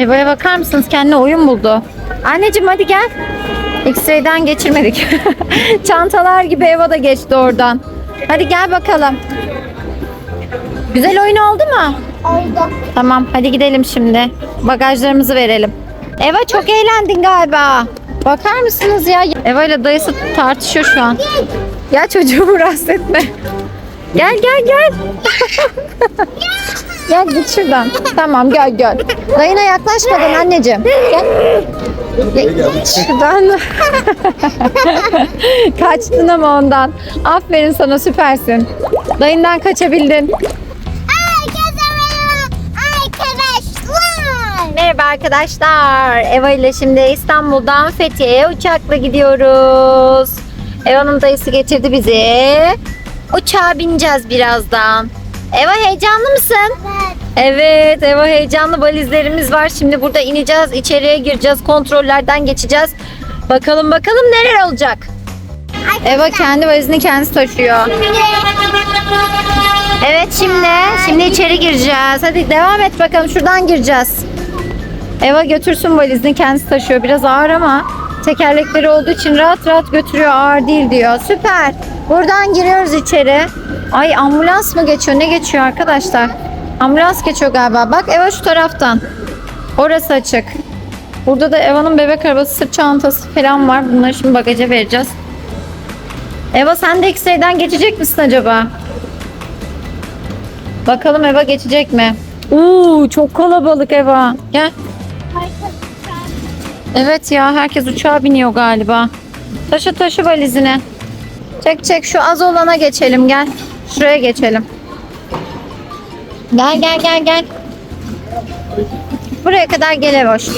Eva'ya bakar mısınız? Kendine oyun buldu. Anneciğim hadi gel. X-ray'den geçirmedik. Çantalar gibi Eva da geçti oradan. Hadi gel bakalım. Güzel oyun oldu mu? Oldu. Tamam hadi gidelim şimdi. Bagajlarımızı verelim. Eva çok eğlendin galiba. Bakar mısınız ya? Eva ile dayısı tartışıyor şu an. Ya çocuğumu rahatsız etme. Gel gel gel. gel git şuradan. Tamam gel gel. Dayına yaklaşmadan anneciğim. Gel. Git şuradan. Kaçtın ama ondan. Aferin sana süpersin. Dayından kaçabildin. Merhaba arkadaşlar. Eva ile şimdi İstanbul'dan Fethiye'ye uçakla gidiyoruz. Eva'nın dayısı getirdi bizi. Uçağa bineceğiz birazdan. Eva heyecanlı mısın? Evet. Evet Eva heyecanlı valizlerimiz var. Şimdi burada ineceğiz, içeriye gireceğiz, kontrollerden geçeceğiz. Bakalım bakalım neler olacak. Eva kendi valizini kendisi taşıyor. Evet şimdi, şimdi içeri gireceğiz. Hadi devam et bakalım şuradan gireceğiz. Eva götürsün valizini kendisi taşıyor. Biraz ağır ama tekerlekleri olduğu için rahat rahat götürüyor. Ağır değil diyor. Süper. Buradan giriyoruz içeri. Ay ambulans mı geçiyor? Ne geçiyor arkadaşlar? Ambulans geçiyor galiba. Bak Eva şu taraftan. Orası açık. Burada da Eva'nın bebek arabası, sırt çantası falan var. Bunları şimdi bagaja vereceğiz. Eva sen de X-ray'den geçecek misin acaba? Bakalım Eva geçecek mi? Uuu çok kalabalık Eva. Gel. Evet ya herkes uçağa biniyor galiba. Taşı taşı valizini. Çek çek şu az olana geçelim gel. Şuraya geçelim. Gel gel gel gel. Buraya kadar gel Evoş.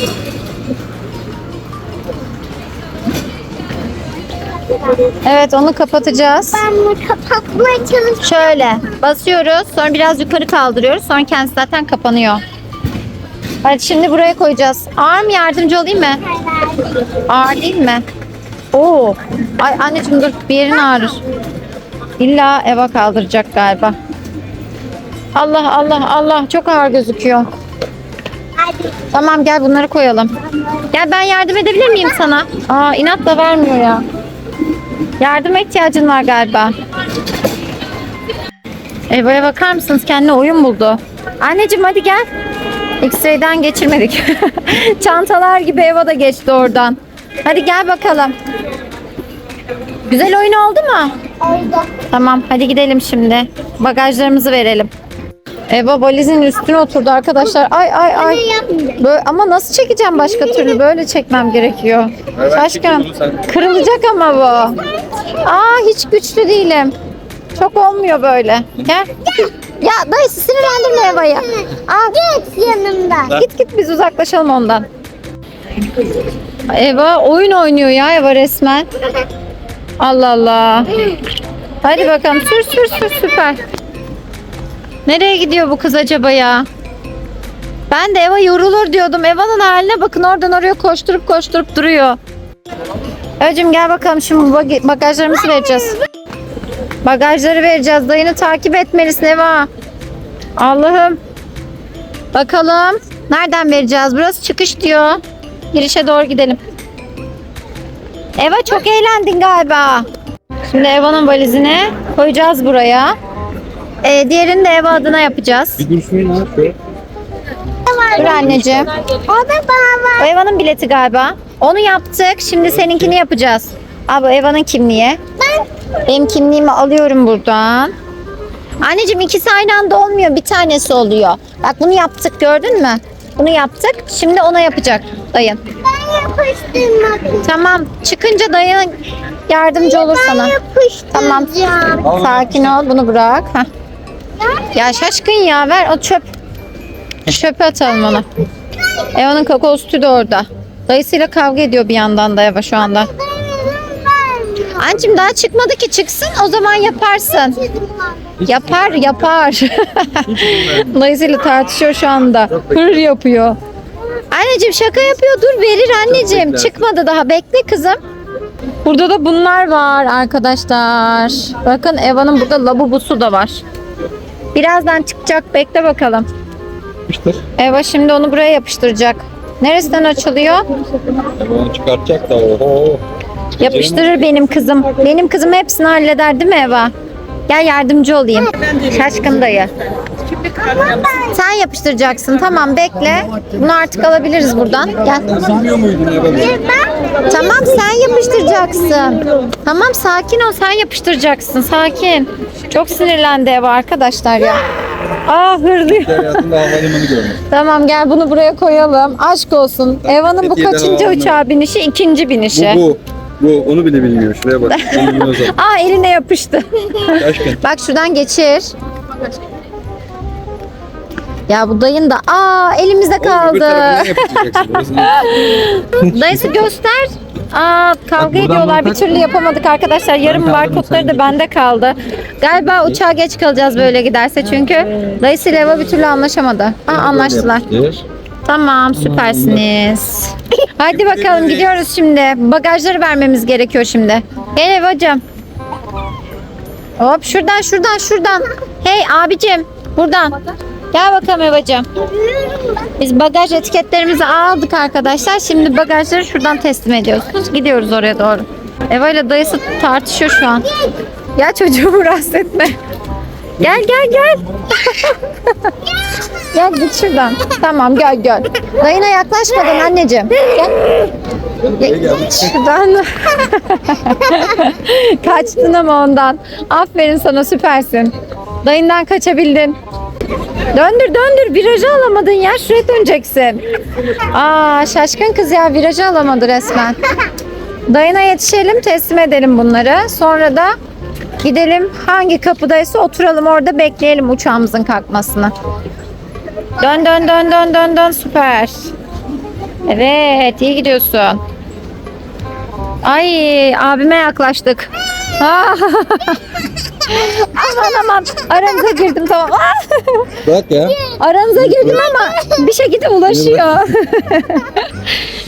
Evet onu kapatacağız. Ben bunu kapatmaya çalışıyorum. Şöyle basıyoruz. Sonra biraz yukarı kaldırıyoruz. Sonra kendisi zaten kapanıyor. Hadi şimdi buraya koyacağız. Ağır mı yardımcı olayım mı? Ağır değil mi? Oo. Ay anneciğim dur bir yerin ağrır. İlla eva kaldıracak galiba. Allah Allah Allah çok ağır gözüküyor. Hadi. Tamam gel bunları koyalım. Gel ben yardım edebilir miyim sana? Aa inat da vermiyor ya. Yardıma ihtiyacın var galiba. Eva'ya bakar mısınız? Kendine oyun buldu. Anneciğim hadi gel. X-ray'den geçirmedik. Çantalar gibi Eva da geçti oradan. Hadi gel bakalım. Güzel oyun oldu mu? Oldu. Tamam hadi gidelim şimdi. Bagajlarımızı verelim. Eva valizin üstüne oturdu arkadaşlar. Ay ay ay. Böyle, ama nasıl çekeceğim başka türlü? Böyle çekmem gerekiyor. Şaşkın. Kırılacak ama bu. Aa hiç güçlü değilim. Çok olmuyor böyle. Gel. Ya dayısı sinirlendirme Eva'yı. Al. Git yanımdan. Git git biz uzaklaşalım ondan. Eva oyun oynuyor ya Eva resmen. Allah Allah. Hadi bakalım sür sür sür süper. Nereye gidiyor bu kız acaba ya? Ben de Eva yorulur diyordum. Eva'nın haline bakın oradan oraya koşturup koşturup duruyor. Öcüm gel bakalım şimdi bag- bagajlarımızı vereceğiz. Bagajları vereceğiz. Dayını takip etmelisin Eva. Allah'ım. Bakalım. Nereden vereceğiz? Burası çıkış diyor. Girişe doğru gidelim. Eva çok eğlendin galiba. Şimdi Eva'nın valizini koyacağız buraya. Ee, diğerini de Eva adına yapacağız. Bir dursun ne yapıyor? Dur anneciğim. O da bana Bu Eva'nın bileti galiba. Onu yaptık. Şimdi seninkini yapacağız. Abi Eva'nın kimliği. Ben Benim kimliğimi alıyorum buradan. Anneciğim ikisi aynı anda olmuyor. Bir tanesi oluyor. Bak bunu yaptık gördün mü? Bunu yaptık. Şimdi ona yapacak dayın. ben yapıştırmadım. Tamam. Çıkınca dayın yardımcı olur Ben sana. yapıştıracağım. Tamam. Sakin ol. Bunu bırak. Heh. Ya şaşkın ya. Ver o çöp. Çöpe atalım onu. Eva'nın kakao sütü de orada. Dayısıyla kavga ediyor bir yandan da Eva şu anda. Anneciğim daha çıkmadı ki çıksın o zaman yaparsın. Yapar yapar. Dayısıyla tartışıyor şu anda. Hır yapıyor. Anneciğim şaka yapıyor dur verir anneciğim. Çıkmadı daha bekle kızım. Burada da bunlar var arkadaşlar. Bakın Eva'nın burada labubusu da var. Birazdan çıkacak bekle bakalım. yapıştır. Eva şimdi onu buraya yapıştıracak. Neresinden açılıyor? Eva onu çıkartacak da oho. Yapıştırır benim kızım. Benim kızım hepsini halleder değil mi Eva? Gel yardımcı olayım. Şaşkın dayı. Sen yapıştıracaksın. Tamam bekle. Bunu artık alabiliriz buradan. Gel. Muydun? Tamam sen yapıştıracaksın. Tamam sakin ol sen yapıştıracaksın. Sakin. Çok sinirlendi Eva arkadaşlar ya. Aa hırlıyor. Hayatında havalimanı görmedim. Tamam gel bunu buraya koyalım. Aşk olsun. Eva'nın bu Türkiye'de kaçıncı havaalanı. uçağa binişi? İkinci binişi. Bu bu. Bu onu bile bilmiyor. Şuraya bak. Aa eline yapıştı. Bak şuradan geçir. Ya bu dayın da aa elimizde kaldı. Dayısı göster. Aa kavga buradan ediyorlar. Bir bak. türlü yapamadık arkadaşlar. Yarım kaldım, barkodları da bende kaldı. Galiba uçağa geç kalacağız böyle giderse çünkü dayısıyla Eva bir türlü anlaşamadı. Aa anlaştılar. Tamam süpersiniz. Hadi bakalım gidiyoruz şimdi. Bagajları vermemiz gerekiyor şimdi. Gel Evacım. Hop şuradan şuradan şuradan. Hey abicim buradan. Gel bakalım Evacım. Biz bagaj etiketlerimizi aldık arkadaşlar. Şimdi bagajları şuradan teslim ediyoruz. Gidiyoruz oraya doğru. Eva ile dayısı tartışıyor şu an. Ya çocuğumu rahatsız etme. Gel gel gel. Gel git şuradan. Tamam gel gel. Dayına yaklaşmadan anneciğim. Gel. Git şuradan. Kaçtın ama ondan. Aferin sana süpersin. Dayından kaçabildin. Döndür döndür virajı alamadın ya şuraya döneceksin. Aa şaşkın kız ya virajı alamadı resmen. Dayına yetişelim teslim edelim bunları. Sonra da gidelim hangi kapıdaysa oturalım orada bekleyelim uçağımızın kalkmasını. Dön dön dön dön dön dön süper. Evet iyi gidiyorsun. Ay abime yaklaştık. Aman aman aramıza girdim tamam. Bak ya. Aramıza girdim ama bir şekilde ulaşıyor.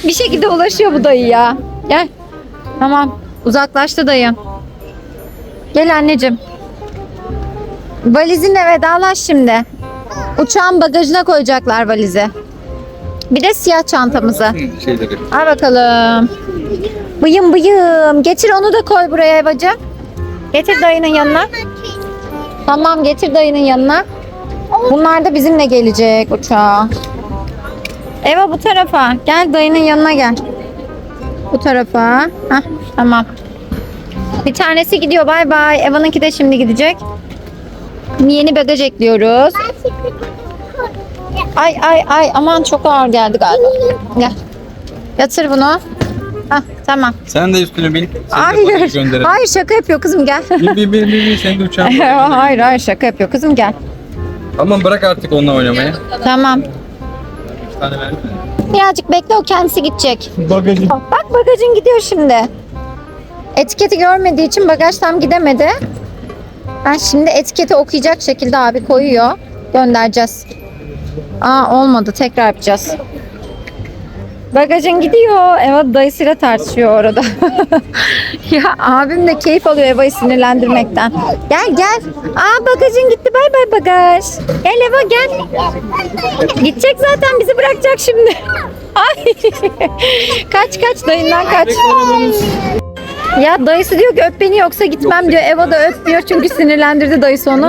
bir şekilde ulaşıyor bu dayı ya. Gel. Tamam. Uzaklaştı dayı. Gel anneciğim. Valizinle vedalaş şimdi. Uçağın bagajına koyacaklar valizi. Bir de siyah çantamızı. Şeyleri. Al bakalım. Bıyım bıyım. Getir onu da koy buraya Evacığım. Getir dayının yanına. Tamam getir dayının yanına. Bunlar da bizimle gelecek uçağa. Eva bu tarafa. Gel dayının yanına gel. Bu tarafa. Hah, tamam. Bir tanesi gidiyor bay bay. Eva'nınki de şimdi gidecek. Yeni bagaj ekliyoruz. Ay ay ay aman çok ağır geldi galiba. Gel. Yatır bunu. Hah, tamam. Sen de üstüne bin. Hayır. gönderelim. Hayır şaka yapıyor kızım gel. Bin bin bin bin. Sen de uçağa. hayır hayır şaka yapıyor kızım gel. Tamam bırak artık onunla oynamayı. Tamam. Bir tane ver. Birazcık bekle o kendisi gidecek. Bagajı. Bak bagajın gidiyor şimdi. Etiketi görmediği için bagaj tam gidemedi. Ben şimdi etiketi okuyacak şekilde abi koyuyor. Göndereceğiz. Aa olmadı tekrar yapacağız. Bagajın gidiyor. Eva dayısıyla tartışıyor orada. ya abim de keyif alıyor Eva'yı sinirlendirmekten. Gel gel. Aa bagajın gitti bay bay bagaj. Gel Eva gel. Gidecek zaten bizi bırakacak şimdi. Ay. kaç kaç dayından kaç. Ya dayısı diyor ki öp beni yoksa gitmem diyor. Eva da öpmüyor çünkü sinirlendirdi dayısı onu.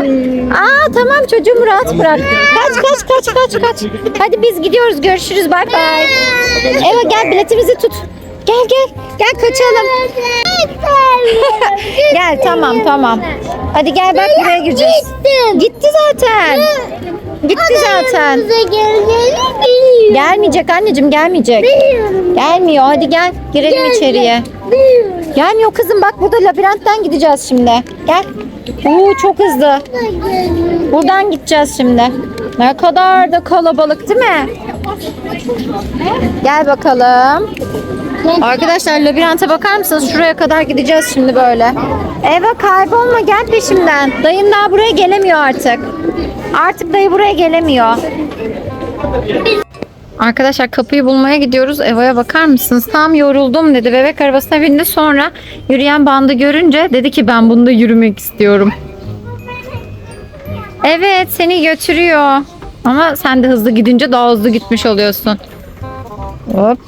Aa tamam çocuğumu rahat bırak. Kaç kaç kaç kaç kaç. Hadi biz gidiyoruz görüşürüz bay bay. Eva gel biletimizi tut. Gel gel. Gel kaçalım. gel tamam tamam. Hadi gel bak buraya gireceğiz. Gitti zaten. Gitti zaten. Gelmeyecek anneciğim gelmeyecek. Gelmiyor hadi gel girelim içeriye. Gelmiyor kızım bak burada labirentten gideceğiz şimdi. Gel. Oo çok hızlı. Buradan gideceğiz şimdi. Ne kadar da kalabalık değil mi? Gel bakalım. Arkadaşlar labirente bakar mısınız? Şuraya kadar gideceğiz şimdi böyle. Eva kaybolma gel peşimden. Dayın daha buraya gelemiyor artık. Artık dayı buraya gelemiyor. Arkadaşlar kapıyı bulmaya gidiyoruz. Eva'ya bakar mısınız? Tam yoruldum dedi. Bebek arabasına bindi. Sonra yürüyen bandı görünce dedi ki ben bunda yürümek istiyorum. Evet seni götürüyor. Ama sen de hızlı gidince daha hızlı gitmiş oluyorsun. Hop.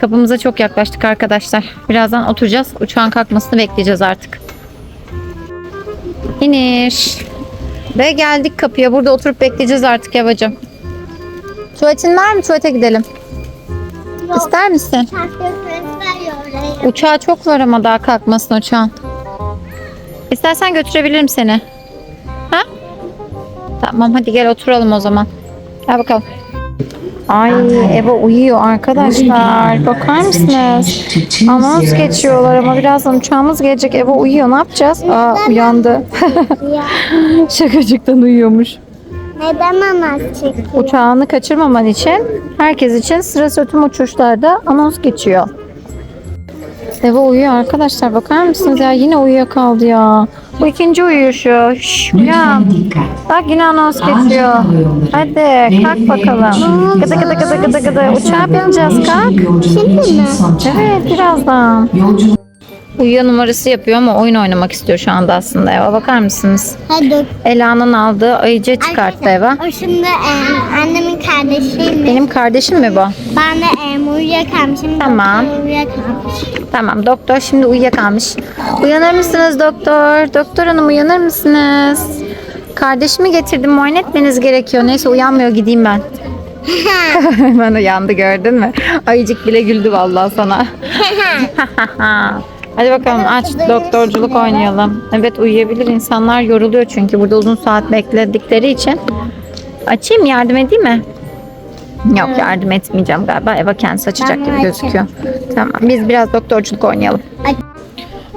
Kapımıza çok yaklaştık arkadaşlar. Birazdan oturacağız. Uçağın kalkmasını bekleyeceğiz artık. İniş. Ve geldik kapıya. Burada oturup bekleyeceğiz artık Evacığım. Tuvaletin var mı? Tuvalete gidelim. Yok. İster misin? Uçağı çok var ama daha kalkmasın uçağın. İstersen götürebilirim seni. Ha? Tamam hadi gel oturalım o zaman. Gel bakalım. Ay Eva uyuyor arkadaşlar. Bakar mısınız? Anons geçiyorlar ama birazdan uçağımız gelecek. Eva uyuyor. Ne yapacağız? Aa uyandı. Ya, Şakacıktan uyuyormuş. Neden anaz çekiyor? Uçağını kaçırmaman için herkes için sıra tüm uçuşlarda anons geçiyor. Eva uyuyor arkadaşlar bakar mısınız ya yine uyuyakaldı ya. Bu ikinci uyuyuşu. Şş, uyan. Bak yine anons geçiyor. Hadi kalk bakalım. Gıdı gıdı gıdı gıdı gıdı. Uçağa bineceğiz kalk. Şimdi mi? Evet birazdan. Uyuyor numarası yapıyor ama oyun oynamak istiyor şu anda aslında Eva bakar mısınız? Hadi. Ela'nın aldığı ayıcı çıkarttı Eva. O şimdi e, annemin kardeşiymiş. Benim kardeşim mi bu? Ben de e, uyuyakalmışım. Tamam. doktor Uyuyakalmış. Tamam doktor şimdi uyuyakalmış. Uyanır mısınız doktor? Doktor hanım uyanır mısınız? Kardeşimi getirdim muayene etmeniz gerekiyor. Neyse uyanmıyor gideyim ben. Hemen uyandı gördün mü? Ayıcık bile güldü vallahi sana. Hadi bakalım aç doktorculuk oynayalım. Evet uyuyabilir insanlar yoruluyor çünkü burada uzun saat bekledikleri için. Açayım yardım edeyim mi? Yok yardım etmeyeceğim galiba. Eva kendisi açacak gibi gözüküyor. Tamam biz biraz doktorculuk oynayalım.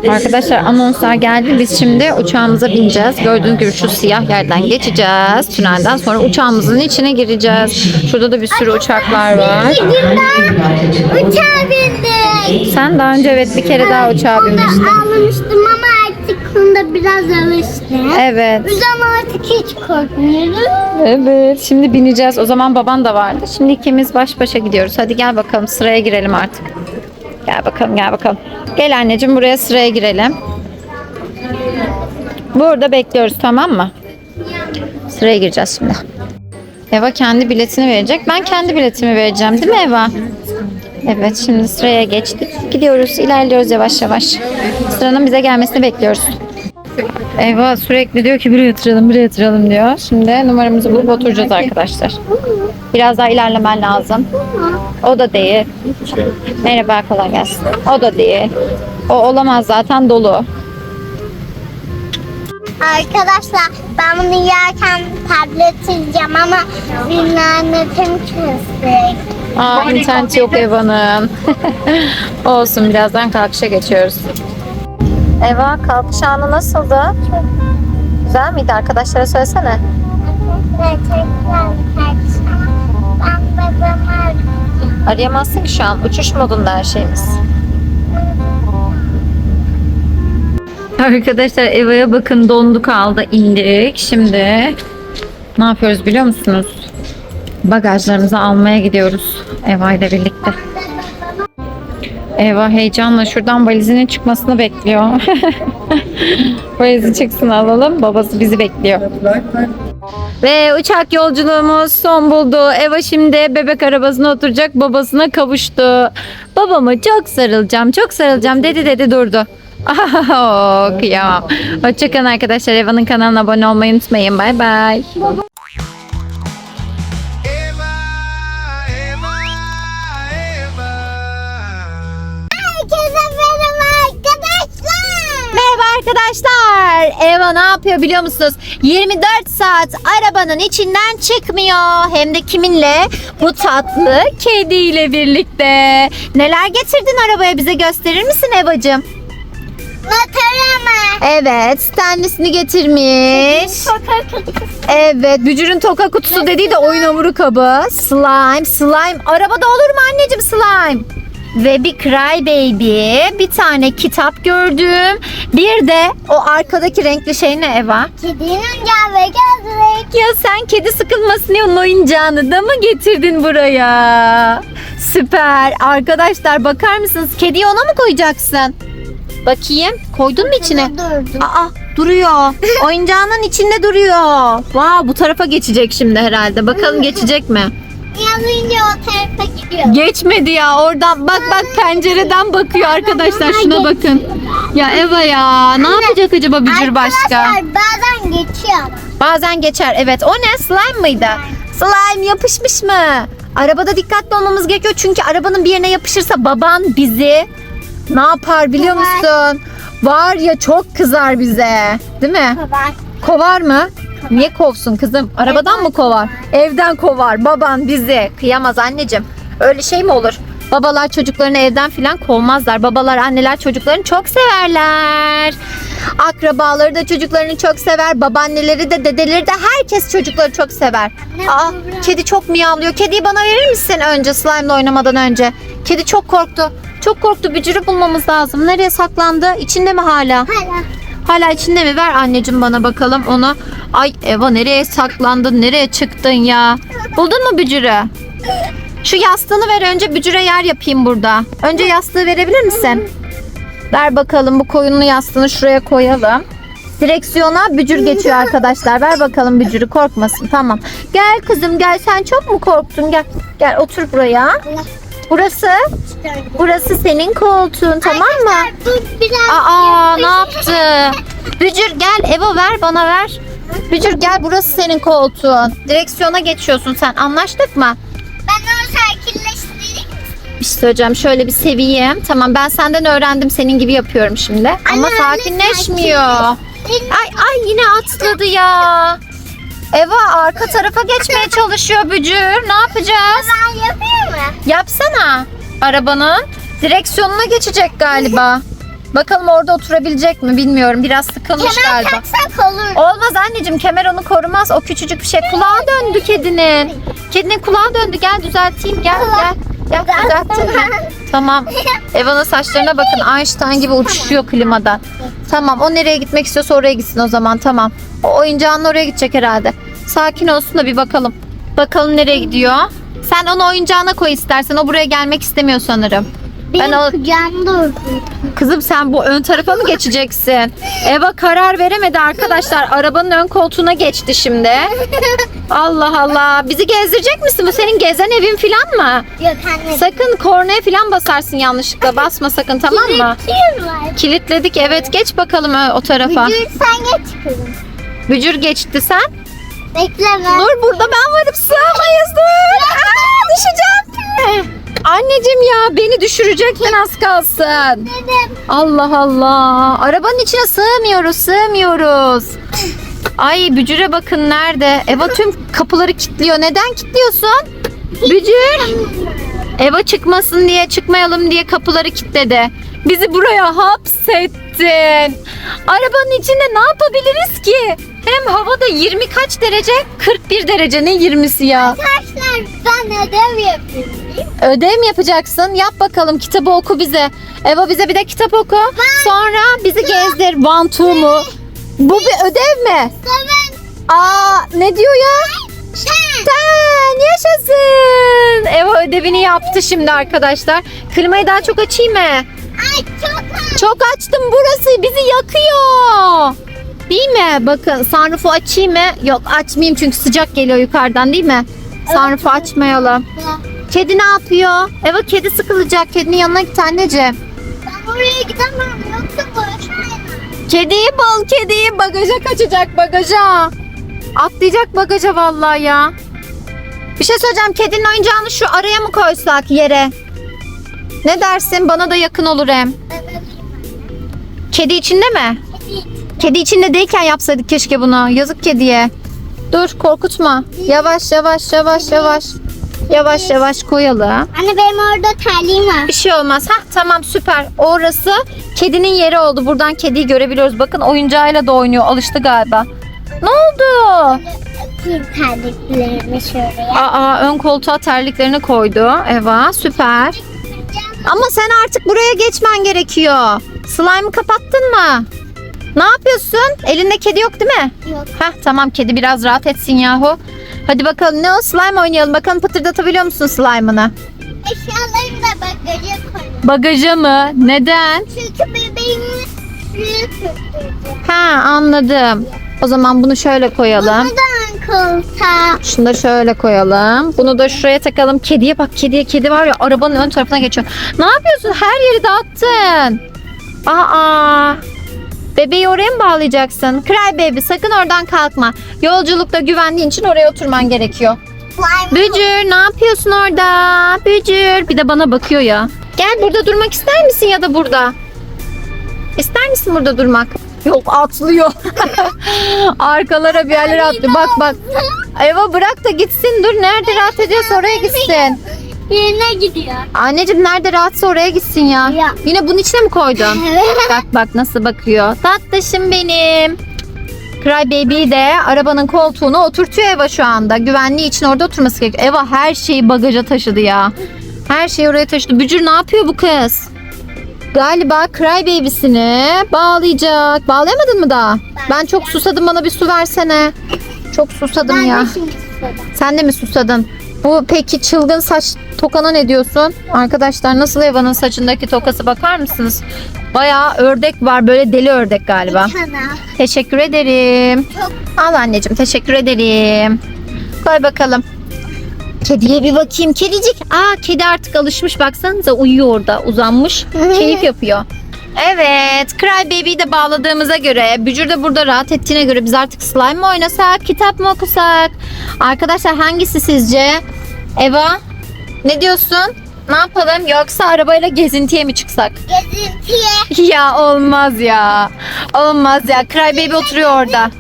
Arkadaşlar anonslar geldi. Biz şimdi uçağımıza bineceğiz. Gördüğünüz gibi şu siyah yerden geçeceğiz. Tünelden sonra uçağımızın içine gireceğiz. Şurada da bir sürü uçaklar var. Uçağa bindik. Sen daha önce evet bir kere daha uçağa binmiştin. ağlamıştım ama artık bunda biraz alıştım. Evet. O zaman artık hiç korkmuyorum. Evet. Şimdi bineceğiz. O zaman baban da vardı. Şimdi ikimiz baş başa gidiyoruz. Hadi gel bakalım sıraya girelim artık. Gel bakalım gel bakalım. Gel anneciğim buraya sıraya girelim. Burada bekliyoruz tamam mı? Sıraya gireceğiz şimdi. Eva kendi biletini verecek. Ben kendi biletimi vereceğim değil mi Eva? Evet şimdi sıraya geçtik. Gidiyoruz ilerliyoruz yavaş yavaş. Sıranın bize gelmesini bekliyoruz. Eva sürekli diyor ki buraya yatıralım, buraya yatıralım diyor. Şimdi numaramızı bulup oturacağız arkadaşlar. Biraz daha ilerlemen lazım. O da değil. Merhaba kolay gelsin. O da değil. O olamaz zaten dolu. Arkadaşlar ben bunu yerken tablet yiyeceğim ama internetim kesik. Aa internet yok Eva'nın. Olsun birazdan kalkışa geçiyoruz. Eva kalkış anı nasıldı? Güzel miydi arkadaşlara söylesene. Kardeşim. Ben babamı Arayamazsın ki şu an. Uçuş modunda her şeyimiz. Arkadaşlar Eva'ya bakın dondu kaldı indik. Şimdi ne yapıyoruz biliyor musunuz? Bagajlarımızı almaya gidiyoruz Eva ile birlikte. Eva heyecanla şuradan valizinin çıkmasını bekliyor. Valizi çıksın alalım. Babası bizi bekliyor. Ve uçak yolculuğumuz son buldu. Eva şimdi bebek arabasına oturacak babasına kavuştu. Babama çok sarılacağım, çok sarılacağım dedi dedi durdu. Oh, kıyamam. Hoşçakalın arkadaşlar. Eva'nın kanalına abone olmayı unutmayın. Bay bay. Arkadaşlar. Eva ne yapıyor biliyor musunuz? 24 saat arabanın içinden çıkmıyor. Hem de kiminle? Bu tatlı kediyle birlikte. Neler getirdin arabaya bize gösterir misin Evacığım? Motorama. Evet, Stanley'sini getirmiş. Evet, Bücür'ün toka kutusu dediği de oyun hamuru kabı. Slime, slime. Arabada olur mu anneciğim slime? Ve bir Cry Baby, bir tane kitap gördüm. Bir de o arkadaki renkli şey ne Eva? Kedinin oyuncağı ve gözlük. Ya sen kedi sıkılmasın diye onun oyuncağını da mı getirdin buraya? Süper. Arkadaşlar bakar mısınız? Kediyi ona mı koyacaksın? Bakayım. Koydun mu içine? Aa duruyor. Oyuncağının içinde duruyor. Wow, bu tarafa geçecek şimdi herhalde. Bakalım geçecek mi? Önce o tarafa gidiyor. Geçmedi ya oradan bak bak pencereden bakıyor arkadaşlar şuna bakın. Ya Eva ya ne yapacak acaba Bücür başka? Arkadaşlar bazen geçiyor. Bazen geçer evet. O ne slime mıydı? Slime yapışmış mı? Arabada dikkatli olmamız gerekiyor çünkü arabanın bir yerine yapışırsa baban bizi ne yapar biliyor Kovar. musun? Var ya çok kızar bize. Değil mi? Baba. Kovar mı? Niye kovsun kızım? Arabadan mı kovar? Evden kovar. Baban bizi. Kıyamaz anneciğim. Öyle şey mi olur? Babalar çocuklarını evden filan kovmazlar. Babalar, anneler çocuklarını çok severler. Akrabaları da çocuklarını çok sever. Babaanneleri de, dedeleri de herkes çocukları çok sever. Aa, Kübra. kedi çok miyavlıyor. Kediyi bana verir misin önce slime'la oynamadan önce? Kedi çok korktu. Çok korktu. Bücürü bulmamız lazım. Nereye saklandı? İçinde mi hala? Hala. Hala içinde mi? Ver anneciğim bana bakalım onu. Ay Eva nereye saklandın? Nereye çıktın ya? Buldun mu bücürü? Şu yastığını ver önce bücüre yer yapayım burada. Önce yastığı verebilir misin? Ver bakalım bu koyunlu yastığını şuraya koyalım. Direksiyona bücür geçiyor arkadaşlar. Ver bakalım bücürü korkmasın. Tamam. Gel kızım gel sen çok mu korktun? Gel. Gel otur buraya. Burası burası senin koltuğun tamam mı? Arkadaşlar, Bu biraz Aa ne yaptı? Bücür gel Eva ver bana ver. Bücür gel burası senin koltuğun. Direksiyona geçiyorsun sen anlaştık mı? Ben onu sakinleştireyim. İşte hocam şöyle bir seveyim. Tamam ben senden öğrendim senin gibi yapıyorum şimdi. Ama öyle sakinleşmiyor. sakinleş. Ay ay yine atladı ya. Eva arka tarafa geçmeye çalışıyor Bücür. Ne yapacağız? Ben yapayım mı? Yapsana arabanın. Direksiyonuna geçecek galiba. Bakalım orada oturabilecek mi bilmiyorum. Biraz sıkılmış Kemer galiba. taksak olur. Olmaz anneciğim kemer onu korumaz. O küçücük bir şey. Kulağı döndü kedinin. Kedinin kulağı döndü. Gel düzelteyim. Gel gel. Gel düzelttim? Tamam. Eva'nın saçlarına bakın. Einstein gibi uçuşuyor klimadan. Tamam o nereye gitmek istiyorsa oraya gitsin o zaman. Tamam. O oyuncağın oraya gidecek herhalde. Sakin olsun da bir bakalım. Bakalım nereye gidiyor. Sen onu oyuncağına koy istersen. O buraya gelmek istemiyor sanırım. Benim Ben o kucağımda. Kızım sen bu ön tarafa mı geçeceksin? Eva karar veremedi arkadaşlar. Arabanın ön koltuğuna geçti şimdi. Allah Allah. Bizi gezdirecek misin? Bu senin gezen evin falan mı? Yok anne. Sakın kornaya falan basarsın yanlışlıkla. Basma sakın tamam mı? Kilitliyorlar. Kilitledik. Evet geç bakalım o tarafa. Bücür sen geç kızım. Bücür geçti sen. Bekle ben. Dur burada ben varım. Sığamayız dur. Aa, düşeceğim. Anneciğim ya beni düşürecektin az kalsın. Dedim. Allah Allah. Arabanın içine sığmıyoruz, sığmıyoruz. Ay Bücür'e bakın nerede? Eva tüm kapıları kilitliyor. Neden kilitliyorsun? Bücür. Eva çıkmasın diye, çıkmayalım diye kapıları kilitledi. Bizi buraya hapsettin. Arabanın içinde ne yapabiliriz ki? Hem havada 20 kaç derece? 41 derece. Ne 20'si ya? Arkadaşlar ben ödev yapıyorum. Ödev mi yapacaksın? Yap bakalım kitabı oku bize. Eva bize bir de kitap oku. Sonra bizi gezdir. One two mu? Bu bir ödev mi? Seven. Aa ne diyor ya? Sen. Yaşasın. Eva ödevini yaptı şimdi arkadaşlar. Klimayı daha çok açayım mı? Ay çok az. Çok açtım burası bizi yakıyor. Değil mi? Bakın sunroof'u açayım mı? Yok açmayayım çünkü sıcak geliyor yukarıdan değil mi? Sunroof'u açmayalım. Kedi ne yapıyor? Eva kedi sıkılacak. Kedinin yanına git anneciğim. Ben oraya gidemem. Yoksa boşmayın. Kediyi bul kediyi. Bagaja kaçacak bagaja. Atlayacak bagaja vallahi ya. Bir şey söyleyeceğim. Kedinin oyuncağını şu araya mı koysak yere? Ne dersin? Bana da yakın olur hem. Evet. Kedi içinde mi? Kedi içinde değilken yapsaydık keşke bunu. Yazık kediye. Dur korkutma. Yavaş yavaş yavaş yavaş. Yavaş yavaş koyalım. Anne benim orada terliğim var. Bir şey olmaz. Ha tamam süper. Orası kedinin yeri oldu. Buradan kediyi görebiliyoruz. Bakın oyuncağıyla da oynuyor. Alıştı galiba. Ne oldu? Atayım terliklerimi şuraya. Aa ön koltuğa terliklerini koydu. Eva süper. Ama sen artık buraya geçmen gerekiyor. Slime'ı kapattın mı? Ne yapıyorsun? Elinde kedi yok değil mi? Yok. Heh tamam kedi biraz rahat etsin yahu. Hadi bakalım ne o slime oynayalım. Bakalım pıtırdatabiliyor musun slime'ını? Eşyalarımı da bagaja koydum. Bagaja mı? Neden? Çünkü bebeğimi suya. Ha anladım. O zaman bunu şöyle koyalım. Buradan koltuğa. Şunu da şöyle koyalım. Bunu da şuraya takalım. Kediye bak kediye. Kedi var ya arabanın ön tarafına geçiyor. Ne yapıyorsun? Her yeri dağıttın. Aa. Bebeği oraya mı bağlayacaksın? Cry baby sakın oradan kalkma. Yolculukta güvenliğin için oraya oturman gerekiyor. Bücür ne yapıyorsun orada? Bücür. Bir de bana bakıyor ya. Gel burada durmak ister misin ya da burada? İster misin burada durmak? Yok atlıyor. Arkalara bir yerlere atlıyor. Bak bak. Eva bırak da gitsin. Dur nerede rahat ediyorsa oraya gitsin. Yerine gidiyor. Anneciğim nerede rahatsa oraya gitsin ya. Ya. Yine bunun içine mi koydun? bak bak nasıl bakıyor. Tatlışım benim. Cry Baby de arabanın koltuğuna oturtuyor Eva şu anda. Güvenliği için orada oturması gerekiyor. Eva her şeyi bagaja taşıdı ya. Her şeyi oraya taşıdı. Bücür ne yapıyor bu kız? Galiba Cry Baby'sini bağlayacak. Bağlayamadın mı daha? Ben çok susadım bana bir su versene. Çok susadım Ben ya. de şimdi istedim. Sen de mi susadın? Bu peki çılgın saç tokana ne diyorsun? Arkadaşlar nasıl Eva'nın saçındaki tokası bakar mısınız? Bayağı ördek var böyle deli ördek galiba. Teşekkür ederim. Al anneciğim teşekkür ederim. Koy bakalım. Kediye bir bakayım. Kedicik. Aa kedi artık alışmış baksanıza uyuyor orada uzanmış. Keyif yapıyor. Evet. Cry Baby'yi de bağladığımıza göre, Bücür de burada rahat ettiğine göre biz artık slime mı oynasak, kitap mı okusak? Arkadaşlar hangisi sizce? Eva ne diyorsun? Ne yapalım yoksa arabayla gezintiye mi çıksak? Gezintiye. Ya olmaz ya. Olmaz ya. Cry Baby oturuyor orada.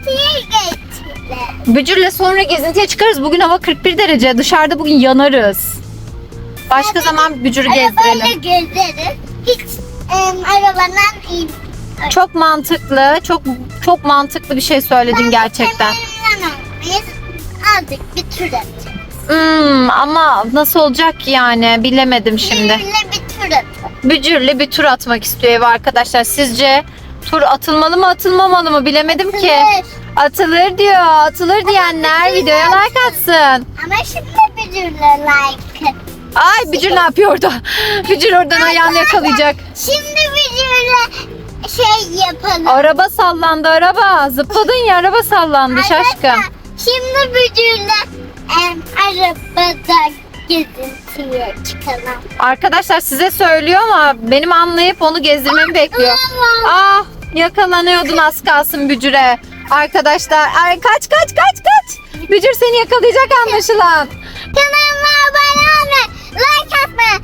Bücürle sonra gezintiye çıkarız. Bugün hava 41 derece. Dışarıda bugün yanarız. Başka zaman Bücür'ü Arabayla gezdirelim. gezeriz. Hiç arabadan in. Çok mantıklı. Çok çok mantıklı bir şey söyledin gerçekten. Olmayız. Azıcık bir tur atacağız. Hmm, ama nasıl olacak yani bilemedim şimdi. Benimle bir tur atalım. Bücür'le bir tur atmak istiyor ev arkadaşlar. Sizce tur atılmalı mı atılmamalı mı bilemedim ki. Atılır diyor. Atılır diyenler videoya like atsın. Ama şimdi bir türlü like. Ay Bücür ne yapıyor orada? Bücür oradan ayağını yakalayacak. Şimdi bir türlü şey yapalım. Araba sallandı araba. Zıpladın ya araba sallandı şaşkın. Şimdi bir türlü em, arabada gezintiye çıkalım. Arkadaşlar size söylüyor ama benim anlayıp onu gezdirmemi bekliyor. Ah yakalanıyordun az kalsın Bücür'e. Arkadaşlar ay kaç kaç kaç kaç. Bücür seni yakalayacak anlaşılan. Olmayı, like atmayı,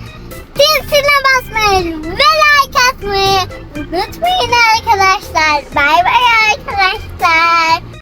zil ziline basmayı ve like atmayı unutmayın arkadaşlar. Bay bay arkadaşlar.